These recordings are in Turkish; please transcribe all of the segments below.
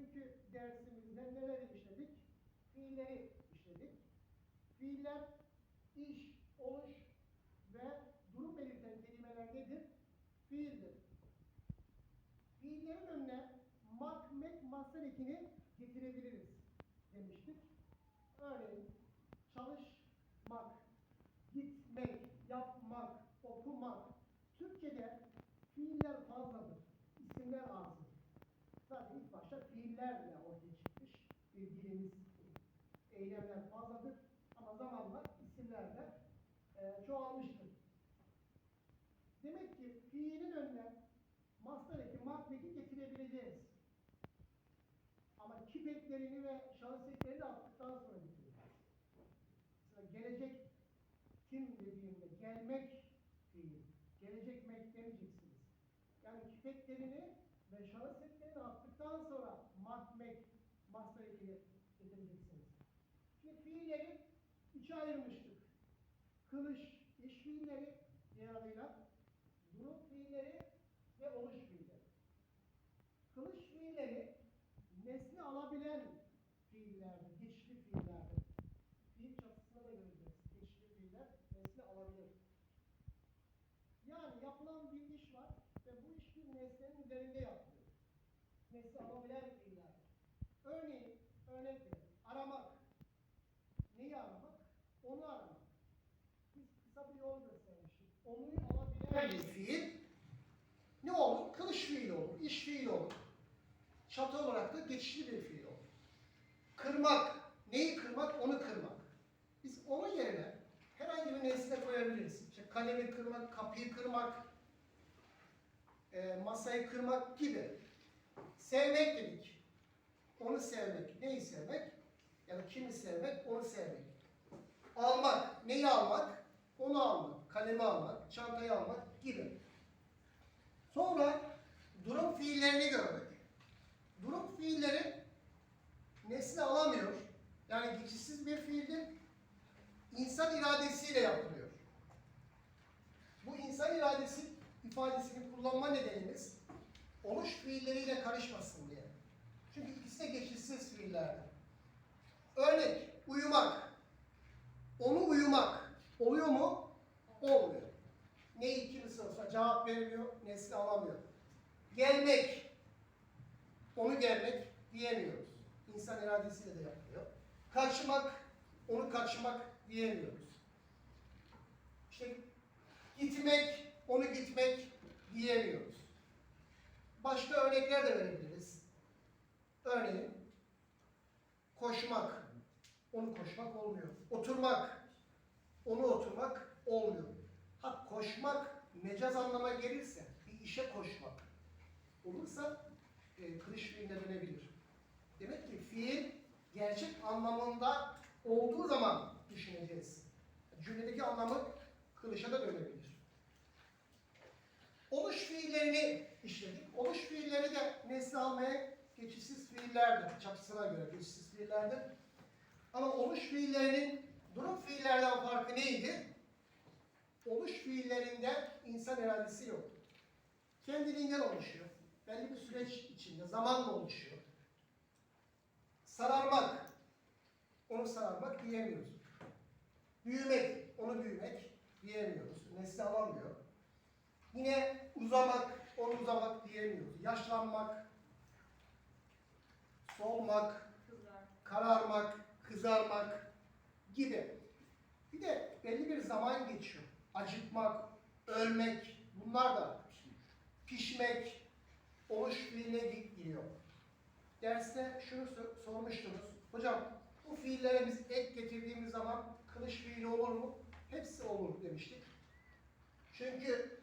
bugünkü dersimizde neleri işledik? Fiilleri işledik. Fiiller iş, oluş ve durum belirten kelimeler nedir? Fiildir. Fiillerin önüne mak, mek, mastar ekini getirebiliriz demiştik. Örneğin çalışmak, gitmek, yapmak, okumak. Türkçe'de fiiller fazladır, isimler azdır. Zaten ilk fiillerle ortaya çıkmış bir dilimiz. Eylemler fazladır ama zamanla isimlerle e, çoğalmıştır. Demek ki fiilin önüne mastar eki, mak eki getirebileceğiz. Ama kip eklerini ve de attıktan sonra getireceğiz. Mesela gelecek kim dediğimde gelmek fiil. Gelecek mek demeyeceksiniz. Yani kip eklerini ve şahıs eklerini attıktan sonra mak, mek, mastar ekini getireceksiniz. Şimdi fiilleri üçe ayırmıştık. Kılış, iş fiilleri diğer adıyla durum fiilleri ve oluş fiilleri. Kılış fiilleri nesne alabilen fiillerdir, geçişli fiillerdir. Fiil çatısında da göreceğiz. Geçişli fiiller nesne alabilir. Yani yapılan bir iş var ve bu iş bir nesnenin üzerinde yapılıyor. Nesne alabilen fiillerdir. Örneğin, örnek verelim. Aramak. Neyi aramak? Onu aramak. Biz kısa bir yol göstermiştik. Onu alabilen bir fiil ne olur? Kılıç fiili olur, iş fiili olur. Çatı olarak da geçişli bir fiil olur. Kırmak, neyi kırmak? Onu kırmak. Biz onun yerine herhangi bir nesne koyabiliriz. İşte kalemi kırmak, kapıyı kırmak, e, masayı kırmak gibi. Sevmek dedik. Onu sevmek. Neyi sevmek? Ya da kimi sevmek? Onu sevmek. Almak. Neyi almak? Onu almak. Kalemi almak, çantayı almak gibi. Sonra durum fiillerini gördük. Durum fiilleri nesne alamıyor. Yani geçişsiz bir fiildir. İnsan iradesiyle yapılıyor. Bu insan iradesi ifadesini kullanma nedenimiz oluş fiilleriyle karışmasın diye. Çünkü ikisi de geçişsiz fiillerdir. Örnek, uyumak. Onu uyumak. Oluyor mu? Olmuyor. Neyi kimisi olsa cevap vermiyor, nesne alamıyor. Gelmek. Onu gelmek diyemiyoruz. İnsan iradesiyle de yapılıyor. Kaçmak, onu kaçmak diyemiyoruz. İşte gitmek, onu gitmek diyemiyoruz. Başka örnekler de verebiliriz. Örneğin koşmak, onu koşmak olmuyor. Oturmak, onu oturmak olmuyor. Ha koşmak mecaz anlama gelirse, bir işe koşmak olursa e, kılıç fiiline dönebilir. Demek ki fiil gerçek anlamında olduğu zaman düşüneceğiz. Cümledeki anlamı kılışa da dönebilir. Oluş fiillerini işledik. Oluş fiilleri de nesne almaya geçişsiz fiillerdir. Çatısına göre geçişsiz fiillerdir. Ama oluş fiillerinin durum fiillerden farkı neydi? Oluş fiillerinde insan iradesi yok. Kendiliğinden oluşuyor. Belli bir süreç içinde, zamanla oluşuyor. Sararmak, onu sararmak diyemiyoruz. Büyümek, onu büyümek diyemiyoruz. Nesne alamıyor. Yine uzamak, onu uzamak diyemiyoruz. Yaşlanmak, solmak, kararmak, kızarmak gibi. Bir de belli bir zaman geçiyor. Acıkmak, ölmek, bunlar da pişmek, oluş fiiline gi- giriyor. Derste şunu sor- sormuştunuz. Hocam bu fiillere biz ek getirdiğimiz zaman kılıç fiili olur mu? Hepsi olur demiştik. Çünkü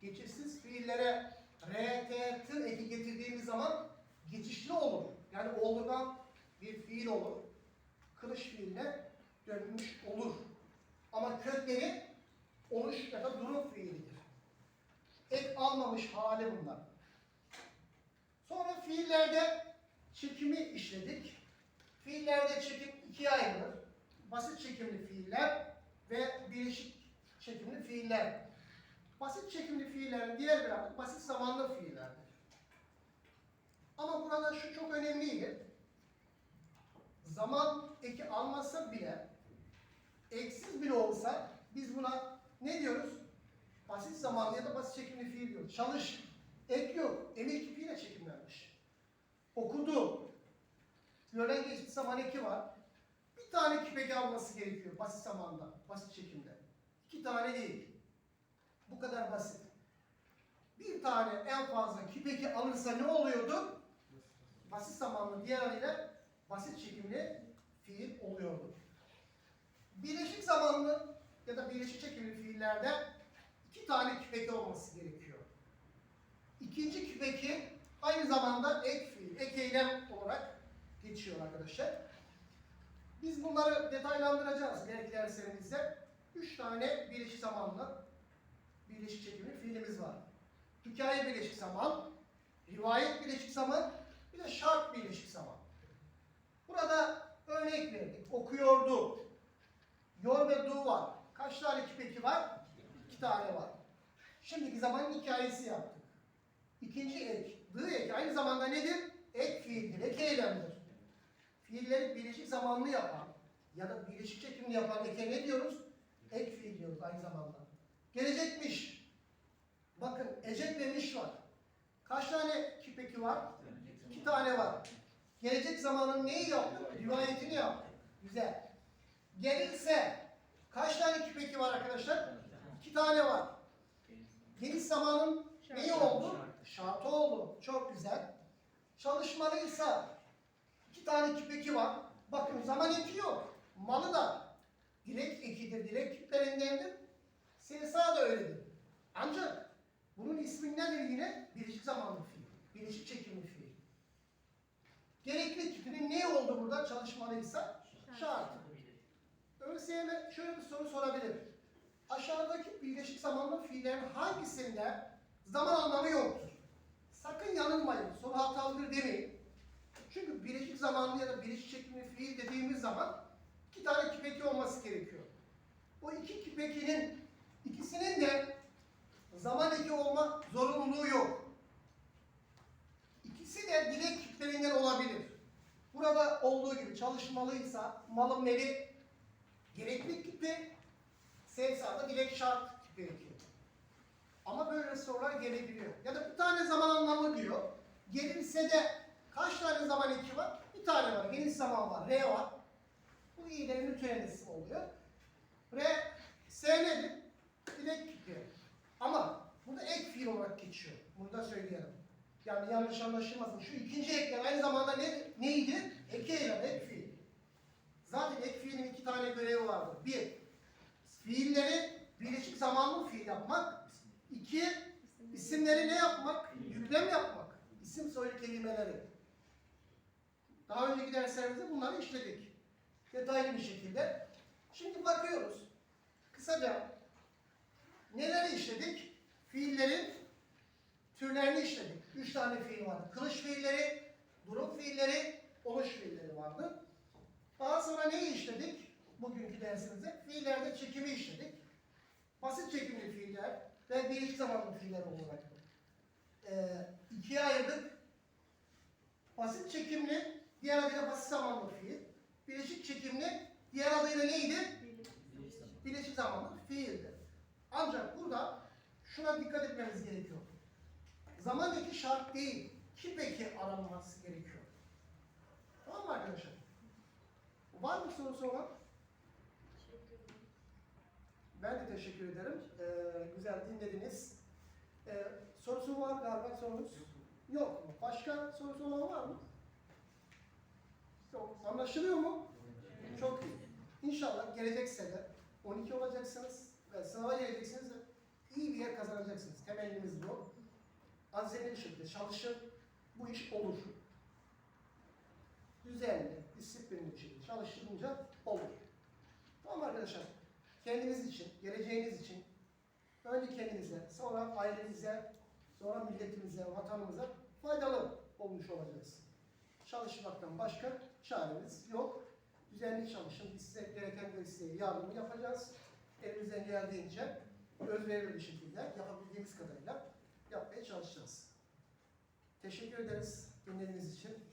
geçişsiz fiillere R, T, tı eki getirdiğimiz zaman geçişli olur. Yani olduran bir fiil olur. Kılıç fiiline dönmüş olur. Ama kökleri oluş ya da durum fiilidir. Ek almamış hali bunlar. Sonra fiillerde çekimi işledik. Fiillerde çekim ikiye ayrılır. Basit çekimli fiiller ve birleşik çekimli fiiller. Basit çekimli fiillerin diğer bir adı basit zamanlı fiillerdir. Ama burada şu çok önemliydi. Zaman eki almasa bile, eksiz bile olsa biz buna ne diyoruz? Basit zamanlı ya da basit çekimli fiil diyoruz. Çalış, ek yok, emir kipiyle çekim Okudu. Gören geçmiş zaman eki var. Bir tane küpeki alması gerekiyor basit zamanda, basit çekimde. İki tane değil. Bu kadar basit. Bir tane en fazla küpeki alırsa ne oluyordu? Basit zamanlı diğer adıyla basit çekimli fiil oluyordu. Birleşik zamanlı ya da birleşik çekimli fiillerde iki tane küpeki olması gerekiyor. İkinci küpeki aynı zamanda ek fiil, ek eylem olarak geçiyor arkadaşlar. Biz bunları detaylandıracağız ileriki derslerimizde. Üç tane birleşik zamanlı birleşik çekimli fiilimiz var. Hikaye birleşik zaman, rivayet birleşik zaman, bir de şart birleşik zaman. Burada örnek verdik. Okuyordu. Yor ve du var. Kaç tane küpeki var? İki tane var. Şimdiki zaman hikayesi yaptık. İkinci ek, dı ek aynı zamanda nedir? Ek fiildir, ek eylemdir. Fiilleri birleşik zamanlı yapan ya da birleşik çekimli yapan eke ne diyoruz? Ek fiil diyoruz aynı zamanda. Gelecekmiş. Bakın ecek ve miş var. Kaç tane kipeki var? İki tane var. Gelecek zamanın neyi yaptık? Rivayetini yaptık. Güzel. Gelirse kaç tane kipeki var arkadaşlar? İki tane var. Geniş zamanın neyi oldu? Şartı oldu. Çok güzel. Çalışmalıysa iki tane kipeki var. Bakın zaman eki yok. Malı da direkt ekidir, direkt kiplerindendir. Sesa da öyledir. Ancak bunun ismi nedir yine? Birleşik zamanlı fiil. Birleşik çekimli fiil. Gerekli kipinin ne oldu burada çalışmalıysa? Şart. ÖSYM şöyle bir soru sorabilir. Aşağıdaki birleşik zamanlı fiillerin hangisinde zaman anlamı yoktur? Sakın yanılmayın. Soru hatalıdır demeyin. Çünkü birleşik zamanlı ya da birleşik çekimli fiil dediğimiz zaman iki tane kipeki olması gerekiyor. O iki kipekinin ikisinin de zaman eki olma zorunluluğu yok. İkisi de dilek kiplerinden olabilir. Burada olduğu gibi çalışmalıysa malın meli gerekli kipi, sevsada dilek şart kipi eki. Ama böyle sorular gelebiliyor. Ya da bir tane zaman anlamı diyor. Gelirse de kaç tane zaman eki var? Bir tane var. Geniş zaman var. R var. Bu iyilerin müteellisi oluyor. R, S nedir? Dilek kipi. Ama burada ek fiil olarak geçiyor. Bunu da söyleyelim. Yani yanlış anlaşılmasın. Şu ikinci eklem aynı zamanda ne, neydi? Eki eylem, ek fiil. Zaten ek fiilin iki tane görevi vardır. Bir, fiilleri birleşik zamanlı fiil yapmak. İki, isimleri ne yapmak? Yüklem yapmak. İsim soylu kelimeleri. Daha önceki derslerimizde bunları işledik. Detaylı bir şekilde. Şimdi bakıyoruz. Kısaca neleri işledik? Fiillerin türlerini işledik. Üç tane fiil vardı. Kılıç fiilleri, durum fiilleri, oluş fiilleri vardı. Daha sonra neyi işledik? Bugünkü dersimizde fiillerde çekimi işledik. Basit çekimli fiiller ve birleşik zamanlı fiiller olarak e, ikiye ayırdık. Basit çekimli, diğer adıyla basit zamanlı fiil. Birleşik çekimli, diğer adıyla neydi? Birleşik zamanlı fiildi. Ancak burada şuna dikkat etmemiz gerekiyor. Zaman eki şart değil, kip eki aranması gerekiyor. Tamam mı arkadaşlar? Var mı sorusu olan? Ben de teşekkür ederim. Ee, güzel dinlediniz. Ee, sorusu var galiba sorunuz? Yok mu? Başka sorusu olan var mı? Yok. Anlaşılıyor mu? Çok iyi. İnşallah gelecek sene 12 olacaksınız ve sınava geleceksiniz ve iyi bir yer kazanacaksınız. Temennimiz bu. Azimli bir şekilde çalışın. Bu iş olur. Düzenli, disiplinli bir şekilde çalışılınca olur. Tamam arkadaşlar. Kendiniz için, geleceğiniz için önce kendinize, sonra ailenize, sonra milletimize, vatanımıza faydalı olmuş olacağız. Çalışmaktan başka çaremiz yok. Düzenli çalışın. Biz size gereken desteği, yardımı yapacağız. Elimizden geldiğince özverili bir şekilde yapabildiğimiz kadarıyla yapmaya çalışacağız. Teşekkür ederiz dinlediğiniz için.